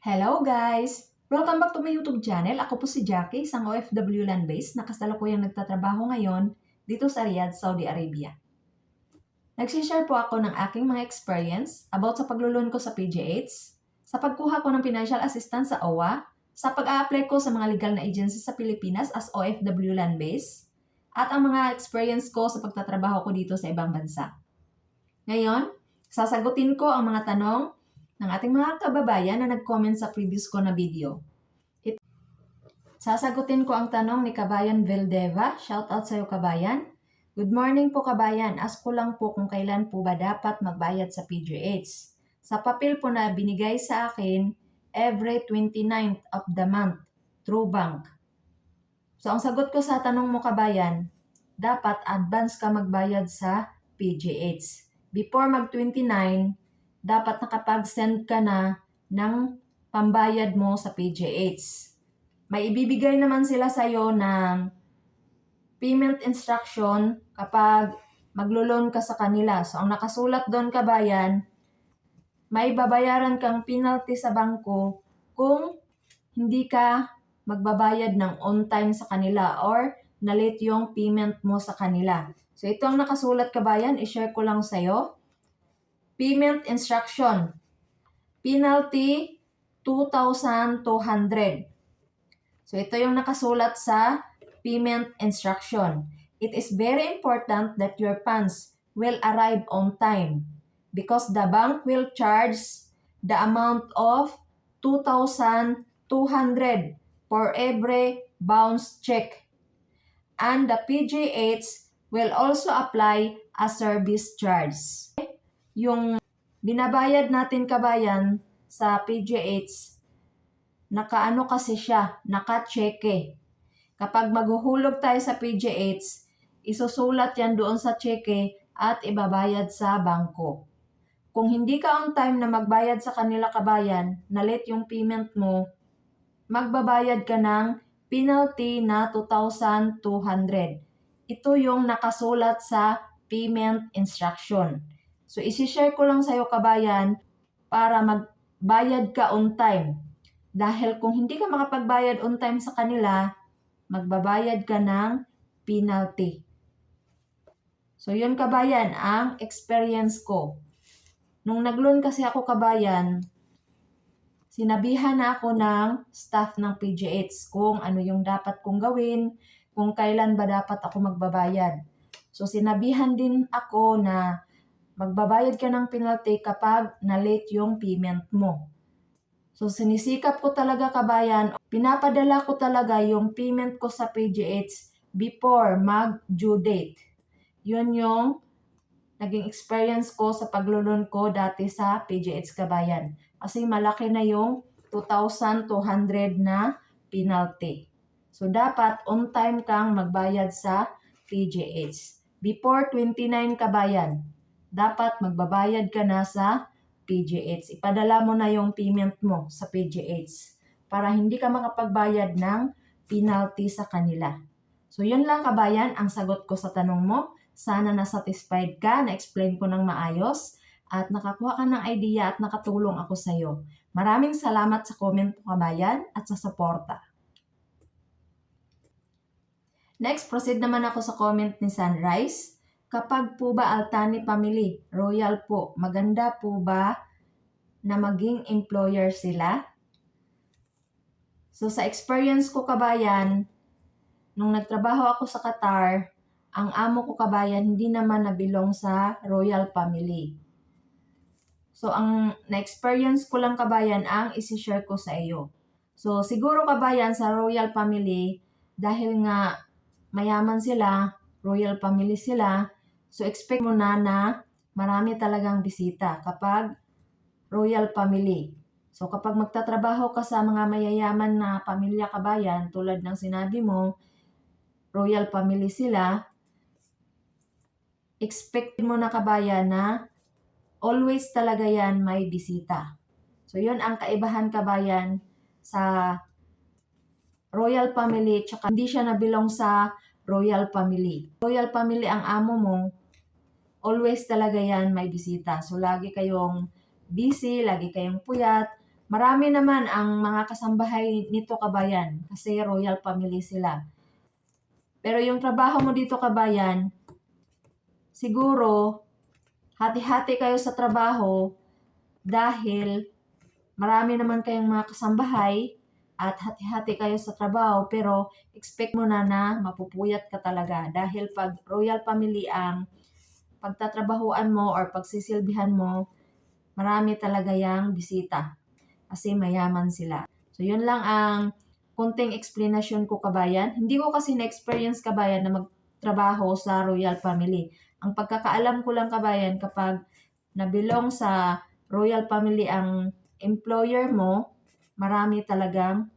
Hello guys! Welcome back to my YouTube channel. Ako po si Jackie, isang OFW land-based na kasalukuyang nagtatrabaho ngayon dito sa Riyadh, Saudi Arabia. Nagsishare po ako ng aking mga experience about sa paglulun ko sa PGH, sa pagkuha ko ng financial assistance sa OWA, sa pag-a-apply ko sa mga legal na agency sa Pilipinas as OFW land-based, at ang mga experience ko sa pagtatrabaho ko dito sa ibang bansa. Ngayon, sasagutin ko ang mga tanong ng ating mga kababayan na nag-comment sa previous ko na video. It- Sasagutin ko ang tanong ni Kabayan Veldeva. Shout out sa iyo, Kabayan. Good morning po, Kabayan. Ask ko lang po kung kailan po ba dapat magbayad sa PGH. Sa papel po na binigay sa akin, every 29th of the month through bank. So, ang sagot ko sa tanong mo, Kabayan, dapat advance ka magbayad sa PGH. Before mag-29, dapat nakapag-send ka na ng pambayad mo sa PGH. May ibibigay naman sila sa iyo ng payment instruction kapag maglo-loan ka sa kanila. So, ang nakasulat doon kabayan, may babayaran kang penalty sa bangko kung hindi ka magbabayad ng on time sa kanila or na-late yung payment mo sa kanila. So, ito ang nakasulat kabayan, i-share ko lang sa'yo. Payment instruction. Penalty, 2,200. So, ito yung nakasulat sa payment instruction. It is very important that your funds will arrive on time because the bank will charge the amount of 2,200 for every bounce check. And the PGH will also apply a service charge yung binabayad natin kabayan sa PGH, nakaano kasi siya, naka-cheque. Kapag maghuhulog tayo sa PGH, isusulat yan doon sa cheque at ibabayad sa bangko. Kung hindi ka on time na magbayad sa kanila kabayan, na late yung payment mo, magbabayad ka ng penalty na 2,200. Ito yung nakasulat sa payment instruction. So, isi-share ko lang sa'yo kabayan para magbayad ka on time. Dahil kung hindi ka makapagbayad on time sa kanila, magbabayad ka ng penalty. So, yun kabayan, ang experience ko. Nung nag-loan kasi ako kabayan, sinabihan na ako ng staff ng PGH kung ano yung dapat kong gawin, kung kailan ba dapat ako magbabayad. So, sinabihan din ako na magbabayad ka ng penalty kapag na-late yung payment mo. So, sinisikap ko talaga kabayan, pinapadala ko talaga yung payment ko sa PGH before mag-due date. Yun yung naging experience ko sa paglulun ko dati sa PGH Kabayan. Kasi malaki na yung 2,200 na penalty. So, dapat on time kang magbayad sa PGH. Before 29 kabayan, dapat magbabayad ka na sa PGH. Ipadala mo na yung payment mo sa PGH para hindi ka makapagbayad ng penalty sa kanila. So, yun lang kabayan ang sagot ko sa tanong mo. Sana na-satisfied ka, na-explain ko ng maayos, at nakakuha ka ng idea at nakatulong ako sa iyo. Maraming salamat sa comment mo kabayan at sa suporta. Next, proceed naman ako sa comment ni Sunrise. Kapag po ba Altani Family, Royal po, maganda po ba na maging employer sila? So sa experience ko kabayan, nung nagtrabaho ako sa Qatar, ang amo ko kabayan hindi naman nabilong sa royal family. So ang na-experience ko lang kabayan ang isi-share ko sa iyo. So siguro kabayan sa royal family, dahil nga mayaman sila, royal family sila, so expect mo na na marami talagang bisita kapag royal family. So kapag magtatrabaho ka sa mga mayayaman na pamilya kabayan, tulad ng sinabi mo, royal family sila, expect mo na kabayan na always talaga yan may bisita. So yun ang kaibahan kabayan sa royal family tsaka hindi siya nabilong sa royal family. Royal family ang amo mo, always talaga yan may bisita. So lagi kayong busy, lagi kayong puyat, Marami naman ang mga kasambahay nito kabayan kasi royal family sila. Pero yung trabaho mo dito kabayan, siguro hati-hati kayo sa trabaho dahil marami naman kayong mga kasambahay at hati-hati kayo sa trabaho pero expect mo na na mapupuyat ka talaga dahil pag royal family ang pagtatrabahuan mo or pagsisilbihan mo, marami talaga yang bisita kasi mayaman sila. So yun lang ang kunting explanation ko kabayan. Hindi ko kasi na-experience kabayan na magtrabaho sa royal family. Ang pagkakaalam ko lang kabayan kapag nabilong sa royal family ang employer mo, marami talagang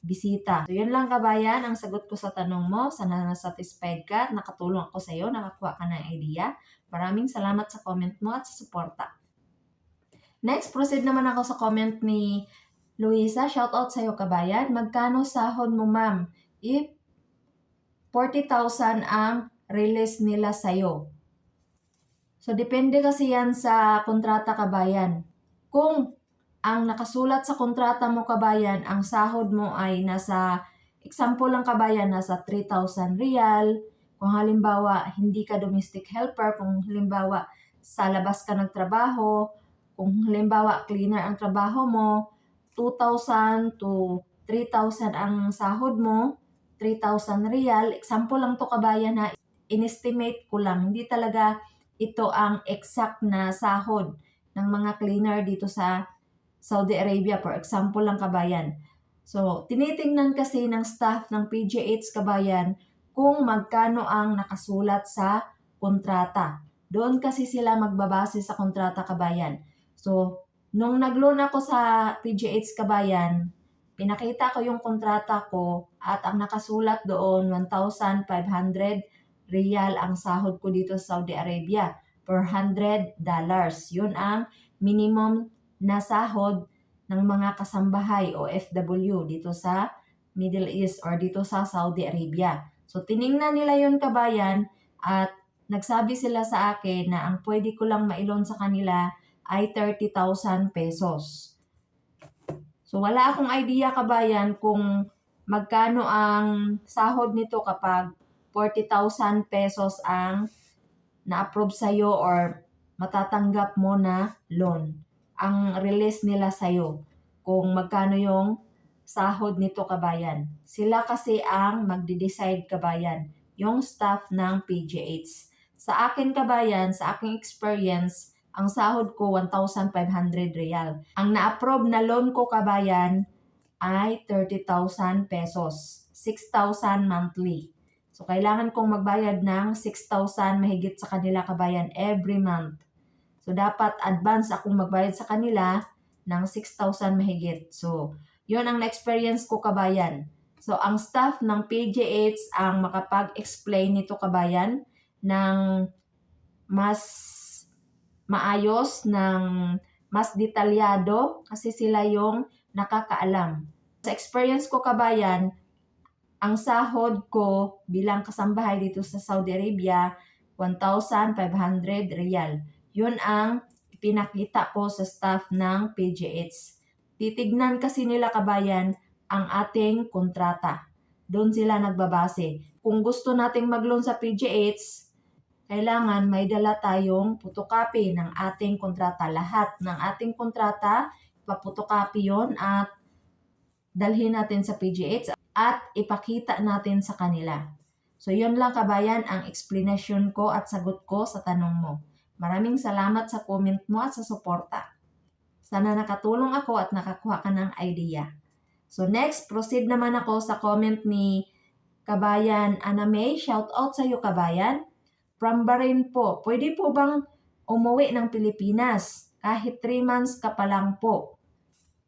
bisita. So, yun lang kabayan ang sagot ko sa tanong mo. Sana na-satisfied ka at nakatulong ako sa iyo, nakakuha ka ng idea. Maraming salamat sa comment mo at sa suporta. Next, proceed naman ako sa comment ni Luisa. Shoutout sa iyo kabayan. Magkano sahod mo ma'am? If 40,000 ang release nila sa iyo. So, depende kasi yan sa kontrata kabayan. Kung ang nakasulat sa kontrata mo kabayan, ang sahod mo ay nasa, example lang kabayan, nasa 3,000 real. Kung halimbawa, hindi ka domestic helper, kung halimbawa, sa labas ka nagtrabaho, kung halimbawa, cleaner ang trabaho mo, 2,000 to 3,000 ang sahod mo, 3,000 real. Example lang to kabayan na inestimate ko lang. Hindi talaga ito ang exact na sahod ng mga cleaner dito sa Saudi Arabia, for example lang kabayan. So, tinitingnan kasi ng staff ng PGH kabayan kung magkano ang nakasulat sa kontrata. Doon kasi sila magbabase sa kontrata kabayan. So, nung nag-loan ako sa PGH kabayan, pinakita ko yung kontrata ko at ang nakasulat doon 1,500 real ang sahod ko dito sa Saudi Arabia per 100 dollars. Yun ang minimum na sahod ng mga kasambahay o FW dito sa Middle East or dito sa Saudi Arabia. So tiningnan nila yon kabayan at nagsabi sila sa akin na ang pwede ko lang mailon sa kanila ay 30,000 pesos. So wala akong idea kabayan kung magkano ang sahod nito kapag 40,000 pesos ang na-approve sa'yo or matatanggap mo na loan ang release nila sa'yo kung magkano yung sahod nito kabayan. Sila kasi ang magde-decide kabayan, yung staff ng PGH. Sa akin kabayan, sa aking experience, ang sahod ko 1,500 real. Ang na-approve na loan ko kabayan ay 30,000 pesos. 6,000 monthly. So, kailangan kong magbayad ng 6,000 mahigit sa kanila kabayan every month. So, dapat advance akong magbayad sa kanila ng 6,000 mahigit. So, yun ang na-experience ko kabayan. So, ang staff ng PGH ang makapag-explain nito kabayan ng mas maayos, ng mas detalyado kasi sila yung nakakaalam. Sa experience ko kabayan, ang sahod ko bilang kasambahay dito sa Saudi Arabia, 1,500 real. Yun ang pinakita ko sa staff ng PGH. Titignan kasi nila kabayan ang ating kontrata. Doon sila nagbabase. Kung gusto nating mag-loan sa PGH, kailangan may dala tayong photocopy ng ating kontrata. Lahat ng ating kontrata, paputocopy yon at dalhin natin sa PGH at ipakita natin sa kanila. So, yun lang kabayan ang explanation ko at sagot ko sa tanong mo. Maraming salamat sa comment mo at sa suporta. Sana nakatulong ako at nakakuha ka ng idea. So next, proceed naman ako sa comment ni Kabayan Aname. Shout out sa iyo Kabayan. From Bahrain po, pwede po bang umuwi ng Pilipinas kahit 3 months ka pa lang po?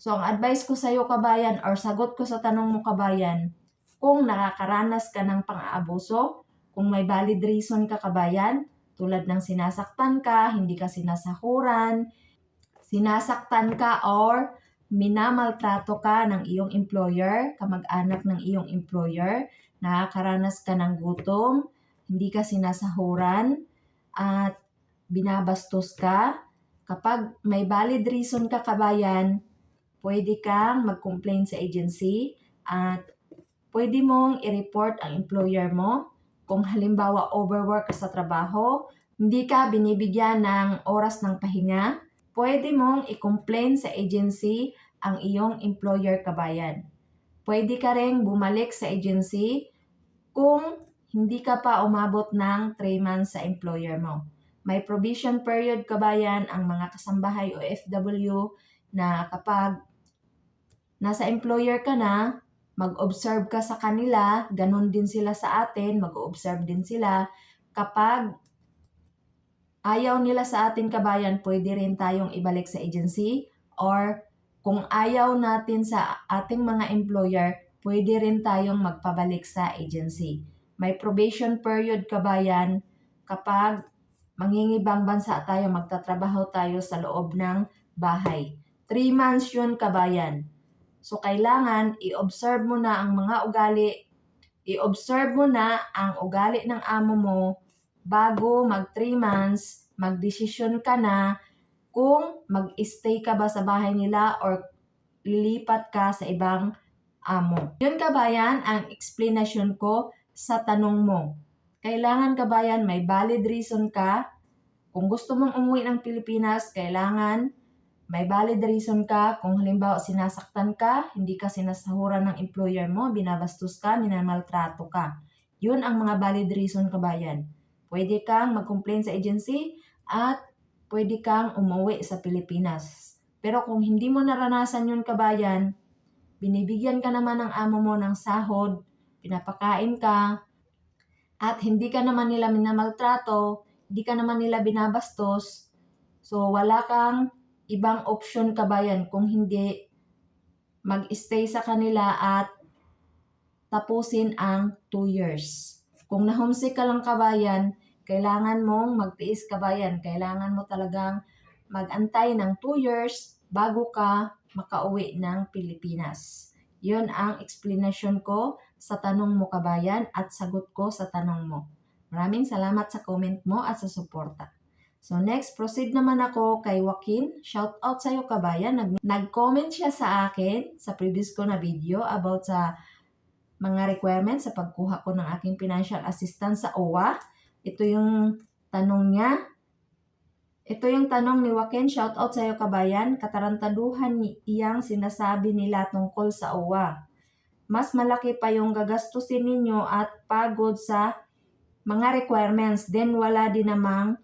So ang advice ko sa iyo Kabayan or sagot ko sa tanong mo Kabayan, kung nakakaranas ka ng pang-aabuso, kung may valid reason ka Kabayan, tulad ng sinasaktan ka, hindi ka sinasahuran, sinasaktan ka or minamaltrato ka ng iyong employer, kamag-anak ng iyong employer, nakakaranas ka ng gutom, hindi ka sinasahuran, at binabastos ka. Kapag may valid reason ka kabayan, pwede kang mag-complain sa agency at pwede mong i-report ang employer mo kung halimbawa overwork ka sa trabaho, hindi ka binibigyan ng oras ng pahinga, pwede mong i-complain sa agency ang iyong employer kabayan. Pwede ka rin bumalik sa agency kung hindi ka pa umabot ng 3 months sa employer mo. May provision period kabayan ang mga kasambahay o FW na kapag nasa employer ka na, mag-observe ka sa kanila, ganun din sila sa atin, mag-observe din sila. Kapag ayaw nila sa atin kabayan, pwede rin tayong ibalik sa agency or kung ayaw natin sa ating mga employer, pwede rin tayong magpabalik sa agency. May probation period kabayan kapag mangingibang bansa tayo, magtatrabaho tayo sa loob ng bahay. 3 months yun kabayan. So, kailangan i-observe mo na ang mga ugali, i-observe mo na ang ugali ng amo mo bago mag 3 months, magdesisyon ka na kung mag-stay ka ba sa bahay nila or lilipat ka sa ibang amo. Yun kabayan ang explanation ko sa tanong mo. Kailangan kabayan may valid reason ka. Kung gusto mong umuwi ng Pilipinas, kailangan may valid reason ka kung halimbawa sinasaktan ka, hindi ka sinasahuran ng employer mo, binabastos ka, minamaltrato ka. Yun ang mga valid reason kabayan. Pwede kang mag-complain sa agency at pwede kang umuwi sa Pilipinas. Pero kung hindi mo naranasan yun kabayan, binibigyan ka naman ng amo mo ng sahod, pinapakain ka, at hindi ka naman nila minamaltrato, hindi ka naman nila binabastos, so wala kang ibang option kabayan kung hindi mag-stay sa kanila at tapusin ang 2 years. Kung na-homesick ka lang kabayan, kailangan mong magtiis kabayan. Kailangan mo talagang mag-antay ng 2 years bago ka makauwi ng Pilipinas. Yun ang explanation ko sa tanong mo kabayan at sagot ko sa tanong mo. Maraming salamat sa comment mo at sa suporta. So next, proceed naman ako kay Joaquin. Shout out sa iyo kabayan. Nag- nag-comment siya sa akin sa previous ko na video about sa mga requirements sa pagkuha ko ng aking financial assistance sa OWA. Ito yung tanong niya. Ito yung tanong ni Joaquin. Shout out sa iyo kabayan. Katarantaduhan iyang sinasabi nila tungkol sa OWA. Mas malaki pa yung gagastusin ninyo at pagod sa mga requirements. Then wala din namang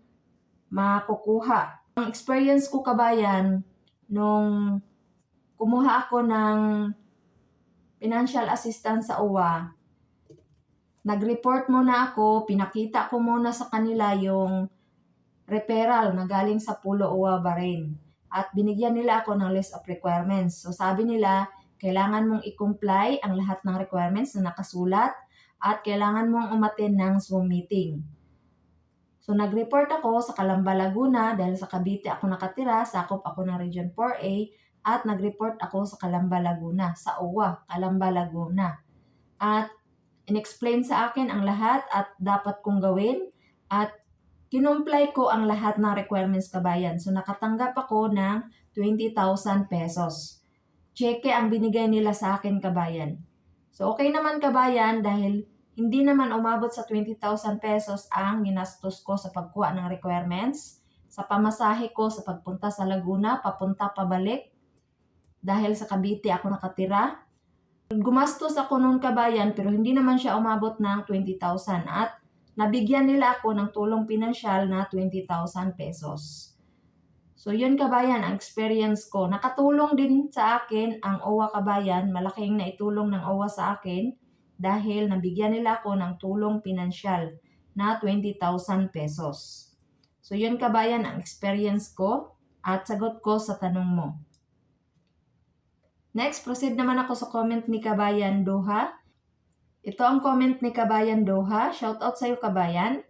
makukuha. Ang experience ko kabayan, nung kumuha ako ng financial assistance sa UWA, nag-report muna ako, pinakita ko muna sa kanila yung referral na galing sa Pulo UWA Bahrain. At binigyan nila ako ng list of requirements. So sabi nila, kailangan mong i-comply ang lahat ng requirements na nakasulat at kailangan mong umaten ng Zoom meeting. So, nag-report ako sa Calamba, Laguna dahil sa Cavite ako nakatira, sakop ako ng Region 4A at nag-report ako sa Calamba, Laguna, sa OWA, Calamba, Laguna. At in-explain sa akin ang lahat at dapat kong gawin at kinumply ko ang lahat ng requirements kabayan. So, nakatanggap ako ng 20,000 pesos. Cheque ang binigay nila sa akin kabayan. So, okay naman kabayan dahil hindi naman umabot sa 20,000 pesos ang ginastos ko sa pagkuha ng requirements, sa pamasahe ko sa pagpunta sa Laguna, papunta pabalik, dahil sa Cavite ako nakatira. Gumastos ako noon kabayan pero hindi naman siya umabot ng 20,000 at nabigyan nila ako ng tulong pinansyal na 20,000 pesos. So yun kabayan ang experience ko. Nakatulong din sa akin ang OWA kabayan, malaking naitulong ng OWA sa akin dahil nabigyan nila ako ng tulong pinansyal na 20,000 pesos. So yun kabayan ang experience ko at sagot ko sa tanong mo. Next, proceed naman ako sa comment ni Kabayan Doha. Ito ang comment ni Kabayan Doha. Shout out sa iyo Kabayan.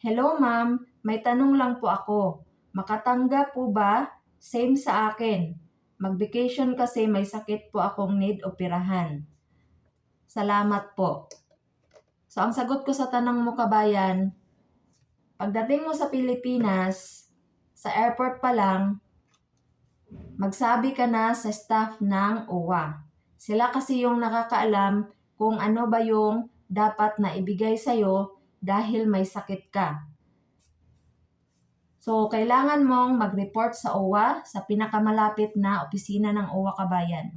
Hello ma'am, may tanong lang po ako. Makatanggap po ba? Same sa akin. Mag-vacation kasi may sakit po akong need operahan. Salamat po. So, ang sagot ko sa tanong mo, kabayan, pagdating mo sa Pilipinas, sa airport pa lang, magsabi ka na sa staff ng OWA. Sila kasi yung nakakaalam kung ano ba yung dapat na ibigay sa'yo dahil may sakit ka. So, kailangan mong mag-report sa OWA sa pinakamalapit na opisina ng OWA Kabayan.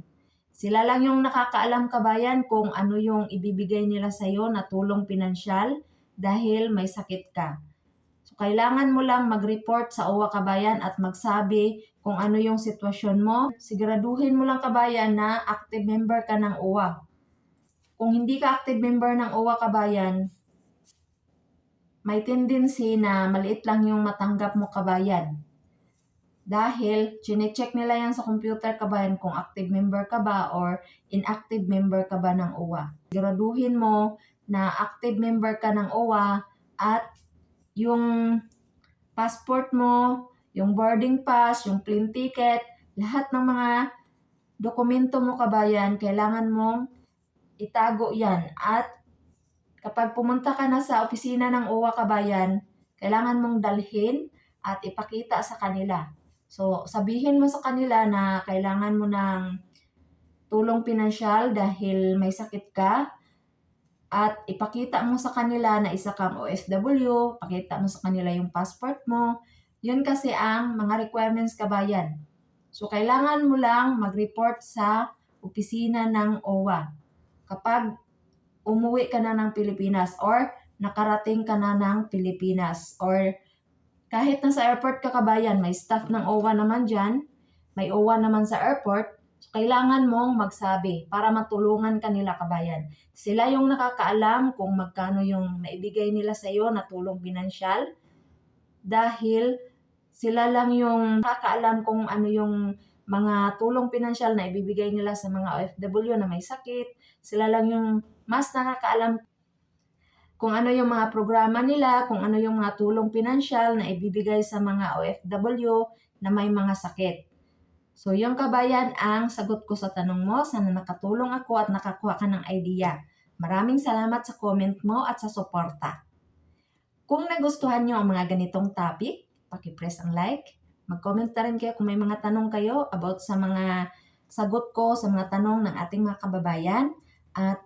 Sila lang yung nakakaalam kabayan kung ano yung ibibigay nila sa'yo na tulong pinansyal dahil may sakit ka. Kailangan mo lang mag-report sa OWA Kabayan at magsabi kung ano yung sitwasyon mo. Siguraduhin mo lang kabayan na active member ka ng OWA. Kung hindi ka active member ng OWA Kabayan, may tendency na maliit lang yung matanggap mo kabayan. Dahil, chinecheck nila yan sa computer kabayan kung active member ka ba or inactive member ka ba ng OWA. Siguraduhin mo na active member ka ng OWA at yung passport mo, yung boarding pass, yung plane ticket, lahat ng mga dokumento mo kabayan, kailangan mong itago yan. At kapag pumunta ka na sa opisina ng OWA kabayan, kailangan mong dalhin at ipakita sa kanila. So, sabihin mo sa kanila na kailangan mo ng tulong pinansyal dahil may sakit ka at ipakita mo sa kanila na isa kang OFW, pakita mo sa kanila yung passport mo. Yun kasi ang mga requirements kabayan. So, kailangan mo lang mag-report sa opisina ng OWA kapag umuwi ka na ng Pilipinas or nakarating ka na ng Pilipinas or kahit nasa airport ka kabayan, may staff ng OWA naman dyan, may OWA naman sa airport, kailangan mong magsabi para matulungan ka nila kabayan. Sila yung nakakaalam kung magkano yung naibigay nila sa iyo na tulong pinansyal dahil sila lang yung nakakaalam kung ano yung mga tulong pinansyal na ibibigay nila sa mga OFW na may sakit. Sila lang yung mas nakakaalam kung ano yung mga programa nila, kung ano yung mga tulong pinansyal na ibibigay sa mga OFW na may mga sakit. So, yung kabayan ang sagot ko sa tanong mo. Sana nakatulong ako at nakakuha ka ng idea. Maraming salamat sa comment mo at sa suporta. Kung nagustuhan nyo ang mga ganitong topic, pakipress ang like. Mag-comment na rin kayo kung may mga tanong kayo about sa mga sagot ko sa mga tanong ng ating mga kababayan. At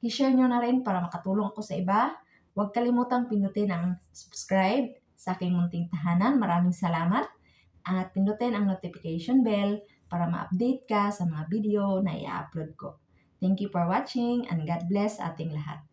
i-share nyo na rin para makatulong ako sa iba. Huwag kalimutang pindutin ang subscribe sa aking munting tahanan. Maraming salamat. At pindutin ang notification bell para ma-update ka sa mga video na i-upload ko. Thank you for watching and God bless ating lahat.